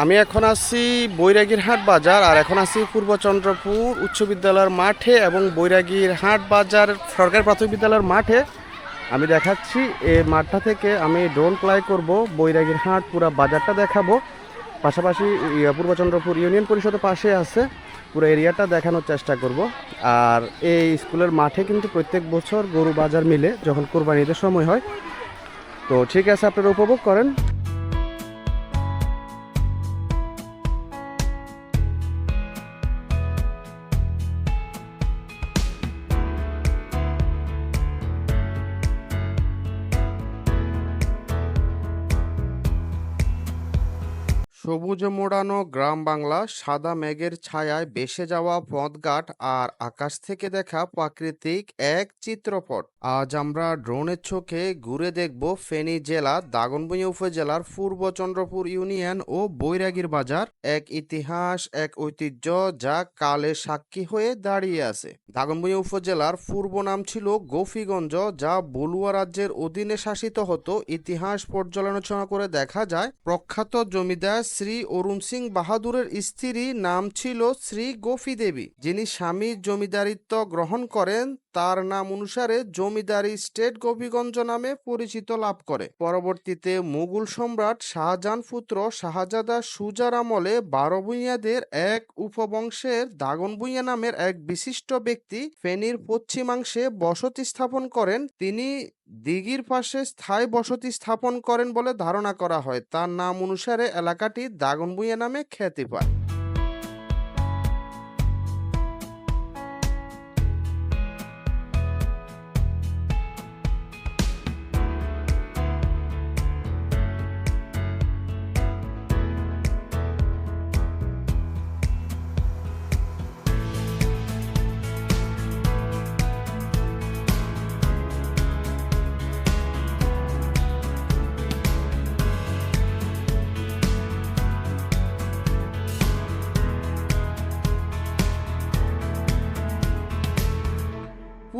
আমি এখন আছি বৈরাগীর হাট বাজার আর এখন আছি পূর্ব চন্দ্রপুর উচ্চ বিদ্যালয়ের মাঠে এবং বৈরাগীর হাট বাজার সরকারি প্রাথমিক বিদ্যালয়ের মাঠে আমি দেখাচ্ছি। এই মাঠটা থেকে আমি ড্রোন ফ্লাই করব বৈরাগীর হাট পুরো বাজারটা দেখাবো। পাশাপাশি ইয়া, পূর্ব চন্দ্রপুর ইউনিয়ন পরিষদের পাশে আছে পুরো এরিয়াটা দেখানোর চেষ্টা করব। আর এই স্কুলের মাঠে কিন্তু প্রত্যেক বছর গরু বাজার মিলে যখন কোরবানি ঈদের সময় হয়। তো ঠিক আছে আপনারা উপভোগ করেন। সবুজে মোড়ানো গ্রাম বাংলা সাদা মেঘের ছায়ায় বেসে যাওয়া পথঘাট আর আকাশ থেকে দেখা প্রাকৃতিক এক চিত্রপট। আজ আমরা ড্রোনের চোখে ঘুরে দেখব ফেনী জেলা, দাগনভূঞা উপজেলার পূর্ব চন্দ্রপুর ইউনিয়ন ও বৈরাগীর বাজার। এক ইতিহাস, এক ঐতিহ্য যা কালে সাক্ষী হয়ে দাঁড়িয়ে আছে। দাগনভূঞা উপজেলার পূর্ব নাম ছিল গোফিগঞ্জ যা বলুয়া রাজ্যের অধীনে শাসিত হতো। ইতিহাস পর্যালোচনা করে দেখা যায়, প্রখ্যাত জমিদার শ্রী অরুণ সিং বাহাদুরের স্ত্রী নাম ছিল শ্রী গোফি দেবী যিনি স্বামীর জমিদারিত্ব গ্রহণ করেন তার নাম অনুসারে জমিদারি স্টেট গোপীগঞ্জ নামে পরিচিত লাভ করে। পরবর্তীতে মুঘল সম্রাট শাহজাহান পুত্র শাহজাদা সুজার আমলে বারো ভূঁইয়াদের এক উপবংশের দাগন ভূঁইয়া নামের এক বিশিষ্ট ব্যক্তি ফেনীর পশ্চিমাংশে বসতি স্থাপন করেন। তিনি দিঘির পাশে স্থায়ী বসতি স্থাপন করেন বলে ধারণা করা হয়। তার নাম অনুসারে এলাকাটি দাগনভূঞা নামে খ্যাতি পায়।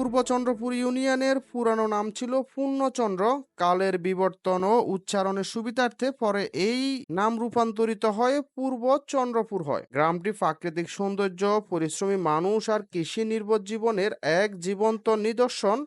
পূর্ব চন্দ্রপুর ইউনিয়নের পুরানো নাম ছিল পূর্ণচন্দ্র। কালের বিবর্তন ও উচ্চারণের সুবিধার্থে পরে এই নাম রূপান্তরিত হয়, পূর্ব চন্দ্রপুর হয়। গ্রামটি প্রাকৃতিক সৌন্দর্য, পরিশ্রমী মানুষ আর কৃষি নির্ভর জীবনের এক জীবন্ত নিদর্শন।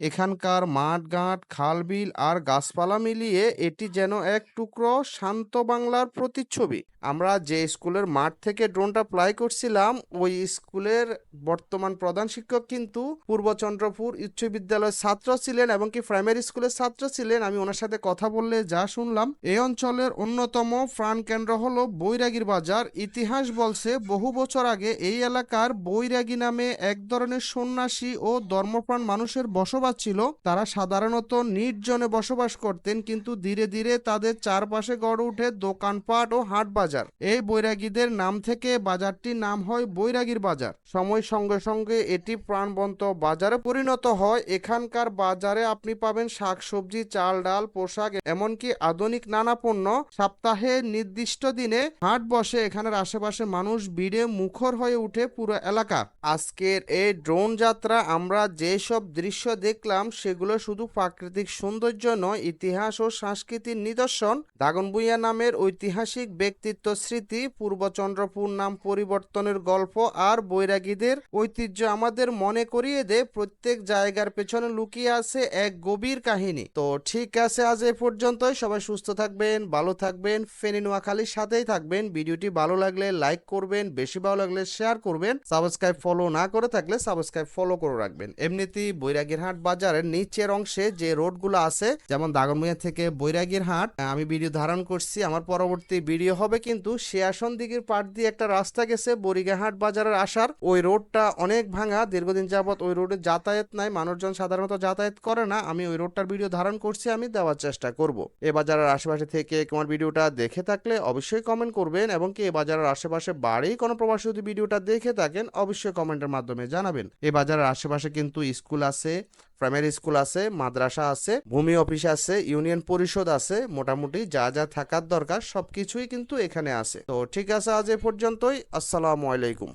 এখানকার মাঠ ঘাট খাল বিল আর গাছপালা মিলিয়ে এটি যেন এক টুকরো শান্ত বাংলার প্রতিচ্ছবি। আমরা যে স্কুলের মাঠ থেকে ড্রোনটা ফ্লাই করছিলাম, ওই স্কুলের বর্তমান প্রধান শিক্ষক কিন্তু পূর্ব চন্দ্রপুর উচ্চ বিদ্যালয়ের ছাত্র ছিলেন এবং কি প্রাইমারি স্কুলের ছাত্র ছিলেন। আমি ওনার সাথে কথা বললে যা শুনলাম, এই অঞ্চলের অন্যতম প্রাণ কেন্দ্র হলো বৈরাগীর বাজার। ইতিহাস বলছে, বহু বছর আগে এই এলাকার বৈরাগী নামে এক ধরনের সন্ন্যাসী ও ধর্মপ্রাণ মানুষের বসবাস ছিল, তারা সাধারণত নির্জনে বসবাস করতেন, কিন্তু ধীরে ধীরে তাদের চারপাশে গড়ে ওঠে দোকানপাট ও হাট বাজার। এই বৈরাগীদের নাম থেকে বাজারটির নাম হয় বৈরাগীর বাজার। সময় সঙ্গে সঙ্গে এটি প্রাণবন্ত বাজারে পরিণত হয়। এখানকার বাজারে আপনি পাবেন শাকসবজি, চাল ডাল, পোশাক, এমনকি আধুনিক নানা পণ্য। সপ্তাহে নির্দিষ্ট দিনে হাট বসে, এখানের আশেপাশে মানুষ ভিড়ে মুখর হয়ে উঠে পুরো এলাকা। আজকের এই ড্রোন যাত্রা, আমরা যেসব দৃশ্য দেখলাম সেগুলো শুধু প্রাকৃতিক সৌন্দর্য নয়, ইতিহাস ও সংস্কৃতির নিদর্শন। দাগনভূঞা নামের ঐতিহাসিক ব্যক্তিত্ব স্মৃতি পূর্ব চন্দ্রপুর নাম পরিবর্তনের গল্প আর বৈরাগীদের ঐতিহ্য আমাদের মনে করিয়ে দেয়, প্রত্যেক জায়গার পেছনে লুকিয়ে আছে এক গভীর কাহিনী। তো ঠিক আছে, আজ এ পর্যন্তই। সবাই সুস্থ থাকবেন, ভালো থাকবেন, ফেনী নোয়াখালীর সাথেই থাকবেন। ভিডিওটি ভালো লাগলে লাইক করবেন, বেশি ভালো লাগলে শেয়ার করবেন। সাবস্ক্রাইব ফলো না করে থাকলে সাবস্ক্রাইব ফলো করে রাখবেন। এমনিতেই বৈরাগীর হাট বাজারের নিচের অংশে যে রোডগুলো আছে, যেমন দাগনমিয়া থেকে বৈরাগীর হাট আমি ভিডিও ধারণ করছি, আমার পরবর্তী ভিডিও হবে কিন্তু সে আসন দিঘির পাট দিয়ে একটা রাস্তা গেছে বরিগাহাট বাজারের আসার। ওই রোডটা অনেক ভাঙা, দীর্ঘদিন যাবত ওই রোডে যাতায়াত নাই, মানুষজন সাধারণত যাতায়াত করে না। আমি ওই রোডটার ভিডিও ধারণ করছি, আমি দেওয়ার চেষ্টা করব। এ বাজারের আশেপাশে থেকে তোমার ভিডিওটা দেখে থাকলে অবশ্যই কমেন্ট করবেন এবং কি এ বাজারের আশেপাশে বাড়ি কোনো প্রবাসী যদি ভিডিওটা দেখে থাকেন, অবশ্যই কমেন্টের মাধ্যমে জানাবেন। এ বাজারের আশেপাশে কিন্তু স্কুল আছে প্রাইমারি স্কুল আছে, মাদ্রাসা আছে, ভূমি অফিস আছে, ইউনিয়ন পরিষদ আছে, মোটামুটি যা যা থাকার দরকার সবকিছুই কিন্তু এখানে আছে। তো ঠিক আছে আজ এ পর্যন্তই, আসসালামু আলাইকুম।